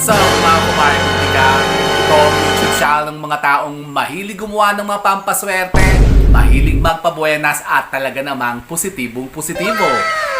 What's up mga kumare kutika? Ito ang YouTube ng mga taong mahilig gumawa ng mga pampaswerte, mahilig magpabuenas at talaga namang positibong positibo.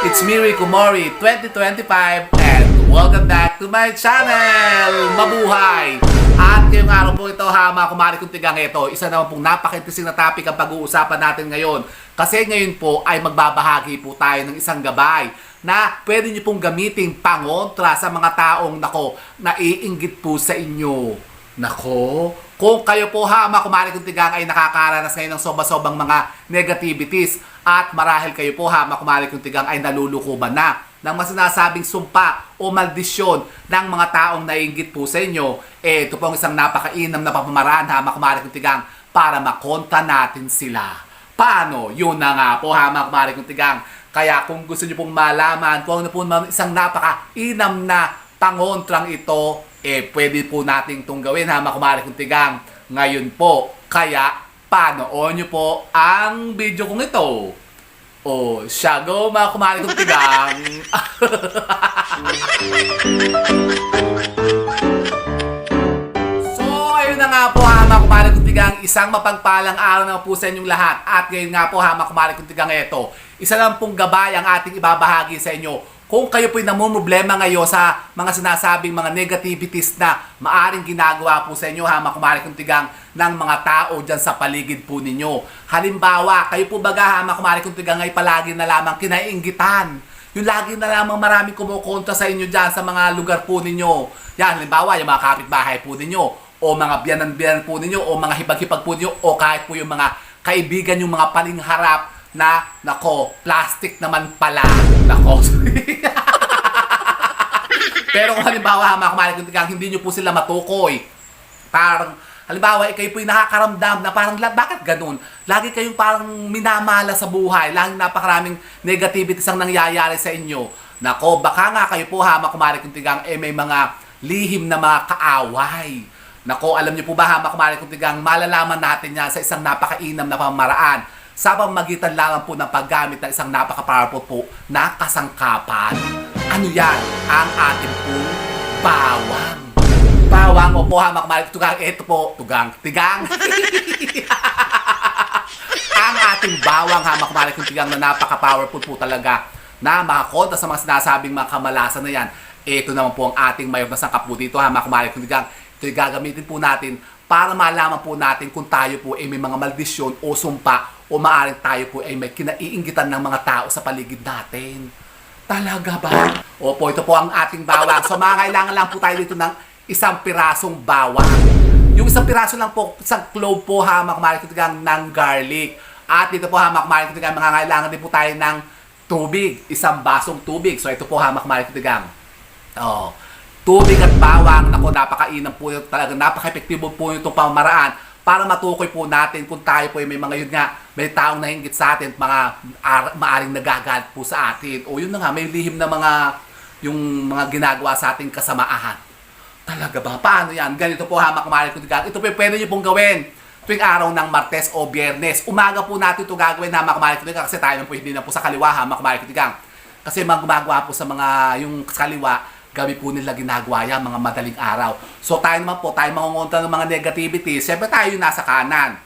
It's me, Rico Mori, 2025 and welcome back to my channel! Mabuhay! At ngayong araw po ito ha mga kumare kuntigang ito, isa naman pong napaka-interesting na topic ang pag-uusapan natin ngayon. Kasi ngayon po ay magbabahagi po tayo ng isang gabay na pwede nyo pong gamitin pangontra sa mga taong nako, naiinggit po sa inyo. Nako, kung kayo po ha, mga kumari kong tigang ay nakakaranas ngayon ng soba-sobang mga negativities at marahil kayo po ha, mga kumari kong tigang ay nalulukuban na ng mga sinasabing sumpa o maldisyon ng mga taong naiinggit po sa inyo, eh ito po ang isang napakainam na pamamaraan ha, mga kumari kong tigang para makonta natin sila. Paano? Yun na nga po ha, mga kumari kong tigang. Kaya kung gusto niyo pong malaman kung ano po isang napaka-inam na pangontrang ito, eh pwede po nating itong gawin ha, mga kumari kong tigang. Ngayon po, kaya panood niyo po ang video kong ito. O, siya go mga kumari kong tigang. So, ayun na nga po ha, mga kumari kong tigang, isang mapagpalang araw na po sa inyong lahat. At ngayon nga po ha, mga kumari kong tigang ito, isa lang pong gabay ang ating ibabahagi sa inyo. Kung kayo po'y namumroblema ngayon sa mga sinasabing mga negativities na maaring ginagawa po sa inyo ha, mga kumari kong tigang, ng mga tao dyan sa paligid po ninyo. Halimbawa, kayo po baga ha, mga kumari kong tigang, ay palagi na lamang kinainggitan yung lagi na lamang maraming kumukontra sa inyo dyan sa mga lugar po ninyo. Yan, halimbawa, yung mga kapitbahay po ninyo, o mga biyanan-biyanan po ninyo, o mga hipag-hipag po ninyo, o kahit po yung mga kaibigan yung mga palingharap na, nako, plastic naman pala. Nako. Pero kung halimbawa, mga kumalikot hindi nyo po sila matukoy. Parang, halimbawa, eh, kayo po'y nakakaramdam na parang, "La- bakit ganun? Lagi kayong parang minamala sa buhay. Laging napakaraming negativities ang nangyayari sa inyo. Nako, baka nga kayo po ha, mga kumalikot eh, may mga lihim na mga kaaway. Nako, alam niyo po ba ha, mga kumalikot malalaman natin yan sa isang napakainam na pamamaraan sa pamagitan lamang po ng paggamit ng isang napaka-powerful po na kasangkapan. Ano yan? Ang ating pong bawang. Bawang o po ha, makamalik tugang. Ito po, tugang, tigang. ang ating bawang ha, makamalik yung tigang na napaka-powerful po talaga na makakonta sa mga sinasabing mga kamalasan na yan. Ito naman po ang ating mayor na sangkap po dito ha, makamalik yung tigang. Ito yung gagamitin po natin para malaman po natin kung tayo po ay may mga maldisyon o sumpa o maaring tayo po ay may kinaiinggitan ng mga tao sa paligid natin. Talaga ba? Opo, ito po ang ating bawang. So mga kailangan lang po tayo dito ng isang pirasong bawang. Yung isang piraso lang po, isang clove po ha, mga kutigang ng garlic. At dito po ha, mga kutigang, mga kailangan din po tayo ng tubig. Isang basong tubig. So ito po ha, mga kutigang. Oh, tubig at bawang, nako napakainam po yun, talaga napaka-epektibo po itong pamamaraan para matukoy po natin kung tayo po ay may mga yun nga, may taong nahinggit sa atin, mga ar- maaring nagagalit po sa atin. O yun na nga, may lihim na mga yung mga ginagawa sa ating kasamaan. Talaga ba? Paano yan? Ganito po ha, makamahal ko Ito po pwede nyo pong gawin tuwing araw ng Martes o Biyernes. Umaga po natin ito gagawin ha, makamahal ko kasi tayo po hindi na po sa kaliwa ha, makamahal ko Kasi mga po sa mga yung kaliwa, gabi po nila ginagawa yan, mga madaling araw. So tayo naman po, tayo mangungunta ng mga negativity, siyempre tayo nasa kanan.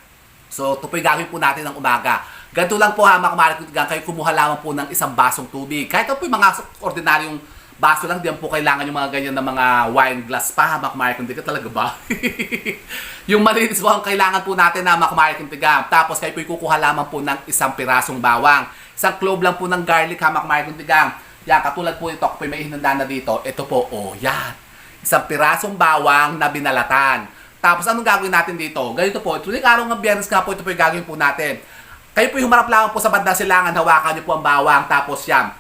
So ito po gagawin po natin ng umaga. Ganito lang po ha, mga kumarik kayo kumuha lamang po ng isang basong tubig. Kahit po mga ordinaryong baso lang, diyan po kailangan yung mga ganyan na mga wine glass pa, mga kumarik ka talaga ba? yung malinis po ang kailangan po natin na mga kumarik Tapos kayo po kukuha lamang po ng isang pirasong bawang. Isang clove lang po ng garlic ha, mga kumarik yan, katulad po ito, kung may hinanda na dito, ito po, oh, yan. Isang pirasong bawang na binalatan. Tapos anong gagawin natin dito? Ganito po, tuloy araw ng biyernes nga po, ito po yung gagawin po natin. Kayo po humarap lamang po sa bandang silangan, hawakan niyo po ang bawang, tapos yan.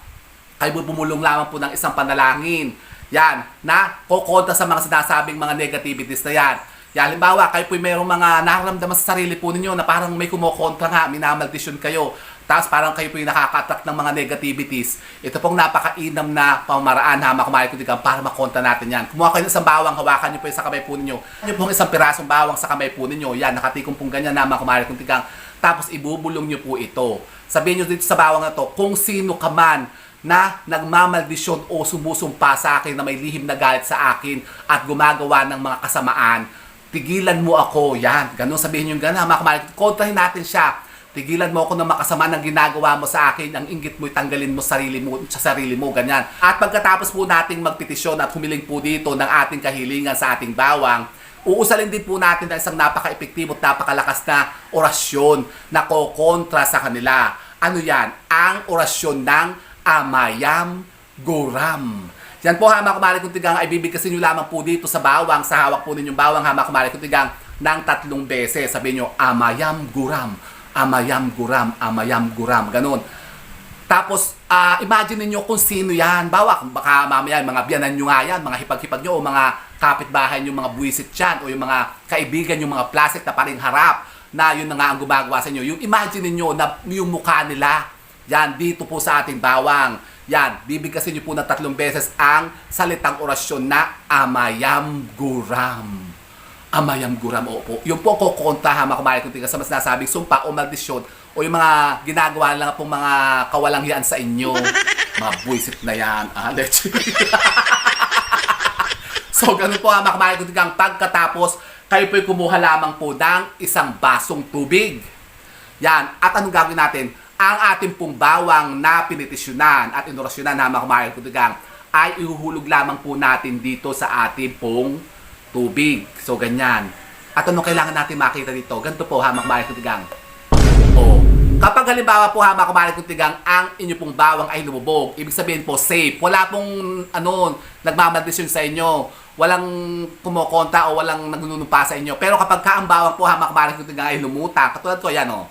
Kayo po bumulong lamang po ng isang panalangin. Yan, na kukonta sa mga sinasabing mga negativities na yan. Yan, halimbawa, kayo po mayroong mga nararamdaman sa sarili po ninyo na parang may kumukontra nga, minamaldisyon kayo. Tapos parang kayo po yung nakaka-attract ng mga negativities. Ito pong napakainam na pamamaraan ha, makumahay ko digang para makonta natin yan. Kumuha kayo ng isang bawang, hawakan niyo po yung sa kamay po ninyo. Niyo pong isang pirasong bawang sa kamay po ninyo. Yan, nakatikong pong ganyan na makumahay ko digang. Tapos ibubulong niyo po ito. Sabihin niyo dito sa bawang na to, kung sino ka man na nagmamaldisyon o sumusumpa sa akin na may lihim na galit sa akin at gumagawa ng mga kasamaan, tigilan mo ako. Yan, ganun sabihin yung gano'n, mga kamalig. Kontrahin natin siya. Tigilan mo ako ng makasama ng ginagawa mo sa akin. Ang inggit mo, tanggalin mo sarili mo sa sarili mo, ganyan. At pagkatapos po nating magpetisyon at humiling po dito ng ating kahilingan sa ating bawang, uusalin din po natin ang isang napaka-epektibo at napakalakas na orasyon na kokontra sa kanila. Ano yan? Ang orasyon ng Amayam Goram. Yan po hama kumari kung tigang ay bibigkasin nyo lamang po dito sa bawang, sa hawak po ninyong bawang hama kumari kung tigang ng tatlong beses. Sabihin nyo, Amayam Guram, Amayam Guram, Amayam Guram. Ganon. Tapos, ah, imagine niyo kung sino yan. Bawa, baka mamaya mga biyanan nyo nga yan, mga hipag-hipag nyo, o mga kapitbahay nyo, mga buwisit yan, o yung mga kaibigan yung mga plastic na paring harap, na yun na nga ang gumagawa sa inyo. Yung imagine niyo na yung mukha nila, yan, dito po sa ating bawang. Yan, bibigkasin niyo po ng tatlong beses ang salitang orasyon na Amayam Guram. Amayam Guram, opo. Yung po ko kontra ha, mga kumain kung sa mas nasabing sumpa o maldisyon o yung mga ginagawa lang pong mga kawalangian sa inyo. mga buisit na yan. Ah, leche. so, ganun po ha, mga kumain kung tigang pagkatapos, kayo po'y kumuha lamang po ng isang basong tubig. Yan. At anong gagawin natin? Ang ating pong bawang na pinitisyonan at inorasyonan na mga kumain kung tigang ay ihuhulog lamang po natin dito sa ating pong tubig. So, ganyan. At ano kailangan natin makita dito? Ganito po, hamak malik tigang. O, kapag halimbawa po hamak malik tigang, ang inyo pong bawang ay lumubog, ibig sabihin po, safe. Wala pong, ano, nagmamaldisyon sa inyo. Walang kumukonta o walang nagnunumpa sa inyo. Pero kapag ka ang bawang po hamak malik tigang ay lumuta, katulad ko, yan o,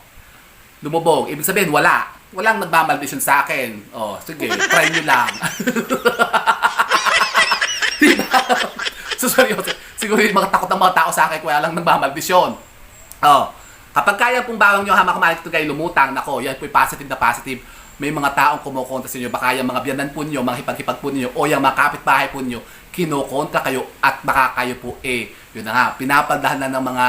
lumubog. Ibig sabihin, wala. Walang nagmamaldisyon sa akin. O, sige, try nyo lang. diba? So, seryoso. Siguro yung mga takot ng mga tao sa akin kung wala lang nagmamaldisyon. Oh, kapag kaya pong bawang nyo hamak ito kayo lumutang, nako, yan po positive na positive. May mga taong kumukontra sa inyo, baka yung mga biyanan po nyo, mga hipag-hipag po ninyo, o yung mga kapitbahay po nyo, kinukontra kayo at baka kayo po eh, yun na nga, pinapaldahan na ng mga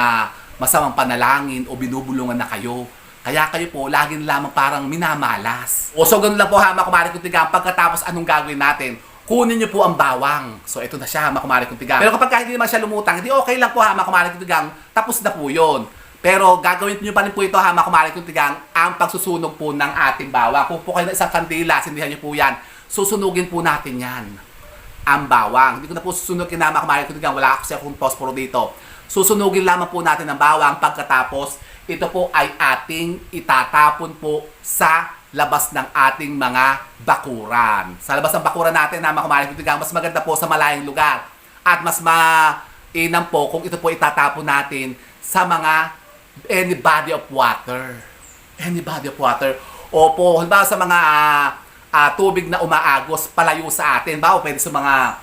masamang panalangin o binubulungan na kayo. Kaya kayo po, lagi na lamang parang minamalas. O so, ganun lang po ha, mga kumari kong tigang. Pagkatapos, anong gagawin natin? Kunin niyo po ang bawang. So, ito na siya, mga kumari kong tigang. Pero kapag hindi naman siya lumutang, hindi okay lang po ha, mga kumari kong tigang. Tapos na po yun. Pero gagawin niyo pa rin po ito ha, mga kumari kong tigang, ang pagsusunog po ng ating bawang. Kung po kayo ng isang kandila, sindihan niyo po yan. Susunugin po natin yan. Ang bawang. Hindi ko na po susunugin na mga kumari kong tigang. Wala kasi akong posporo dito. Susunugin lamang po natin ang bawang pagkatapos ito po ay ating itatapon po sa labas ng ating mga bakuran. Sa labas ng bakuran natin na mga kumarin kutigang, mas maganda po sa malayong lugar. At mas mainam po kung ito po itatapon natin sa mga any body of water. Any body of water. Opo, halimbawa sa mga ah, ah, tubig na umaagos palayo sa atin. Bawa pwede sa mga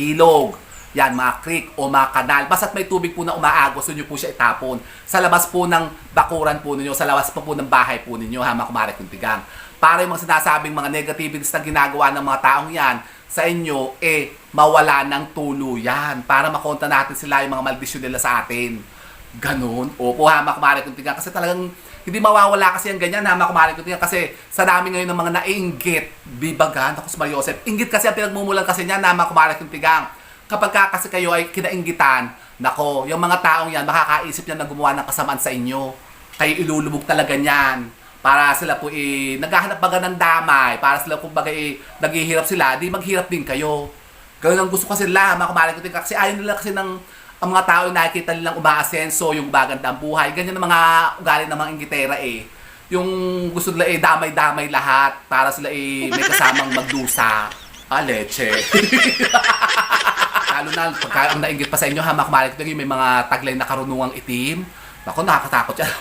ilog, yan, mga creek o mga kanal. Basta't may tubig po na umaagos, doon nyo po siya itapon. Sa labas po ng bakuran po ninyo, sa labas po po ng bahay po ninyo, ha, mga kumarik yung tigang. Para yung mga sinasabing mga negativities na ginagawa ng mga taong yan sa inyo, eh, mawala ng tuluyan. Para makonta natin sila yung mga maldisyon nila sa atin. Ganon. Opo, ha, mga kumarik yung tigang. Kasi talagang hindi mawawala kasi ang ganyan, ha, mga kumarik yung tigang. Kasi sa dami ngayon ng mga nainggit, bibagan, ako si Mario Joseph. Inggit kasi ang pinagmumulan kasi niyan, ha, mga kumarik yung tigang kapag ka kasi kayo ay kinainggitan, nako, yung mga taong yan, makakaisip niyan na gumawa ng kasamaan sa inyo. Kayo ilulubog talaga niyan. Para sila po eh, naghahanap baga ng damay. Para sila kung baga eh, naghihirap sila, di maghirap din kayo. Ganun ang gusto kasi nila, mga kumarin ko. Kasi ayaw nila kasi ng ang mga tao nakikita nilang umaasenso, yung baganda ang buhay. Ganyan ang mga ugali ng mga inggitera eh. Yung gusto nila eh, damay-damay lahat. Para sila eh, may kasamang magdusa. Ah. Lalo na, pagka ang nainggit pa sa inyo, hamak malik yung may mga taglay na karunungang itim. Ako, nakakatakot yan.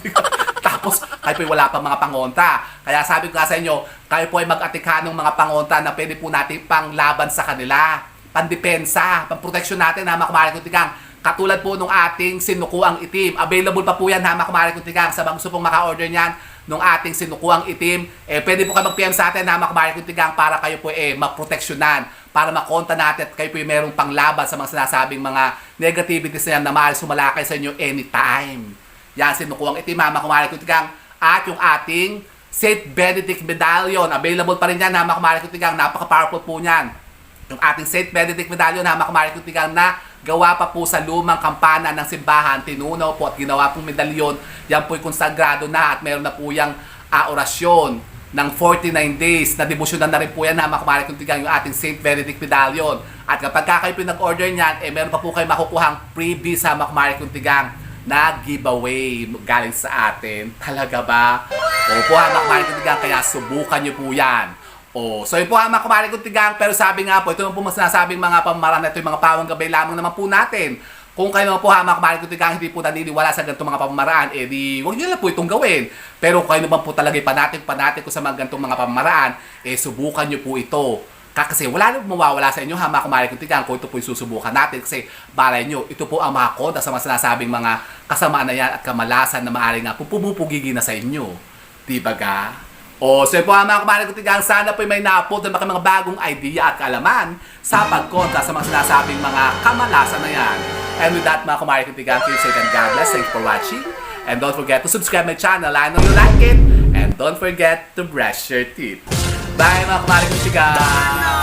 Tapos, kayo po wala pa mga pangonta. Kaya sabi ko nga sa inyo, kayo po ay mag-atikha ng mga pangonta na pwede po natin panglaban sa kanila. Pandepensa, pangproteksyon natin, hamak malik tigang. Katulad po nung ating sinukuang itim. Available pa po yan, hamak malik tigang. Sa gusto pong maka-order niyan, nung ating sinukuang itim, eh, pwede po kayo mag-PM sa atin na makabalik tigang para kayo po eh, maproteksyonan, para makonta natin at kayo po yung merong panglaban sa mga sinasabing mga negativities na yan na mahal sumalakay sa inyo anytime. Yan, sinukuang itim, ha, makumalik tigang. At yung ating St. Benedict Medallion. Available pa rin yan ha mga kumari kutigang. Napaka-powerful po niyan. Yung ating St. Benedict Medallion ha mga kumari kutigang na gawa pa po sa lumang kampana ng simbahan. Tinunaw po at ginawa pong medalyon. Yan po'y konsagrado na at meron na po yung ah, orasyon ng 49 days na debosyonan na rin po yan ha mga kumari kutigang yung ating St. Benedict Medallion. At kapag ka kayo pinag-order niyan, eh meron pa po kayo makukuhang freebies sa mga kumari kutigang na giveaway galing sa atin. Talaga ba? Opo ha, mga kumari kutigang, kaya subukan niyo po yan. O, so yun po ha, mga kumari kutigang, pero sabi nga po, ito naman po mas sinasabing mga pamaran na ito, yung mga pawang gabay lamang naman po natin. Kung kayo naman po ha, mga kumari kutigang, hindi po naniniwala sa ganitong mga pamamaraan, eh di, huwag nyo lang po itong gawin. Pero kung kayo naman po talaga panatin, panatin ko sa mga ganitong mga pamamaraan, eh subukan nyo po ito. Ka- Kasi wala nang mawawala sa inyo ha, mga kumari kutigang, kung ito po yung susubukan natin. Kasi balay nyo, ito po ang mga kontra sa mga sinasabing mga kasamaan na yan at kamalasan na maaaring nga pupumupugigi na sa inyo. Di ba ga? O, so yun po mga kumari kutigang, sana po may na-upload na mga bagong idea at kaalaman sa pagkontra sa mga sinasabing mga kamalasan na yan. And with that, mga kumari kutigang, please say and God bless. Thanks for watching. And don't forget to subscribe my channel. I know you like it. And don't forget to brush your teeth. Bye mga kumari kutigang!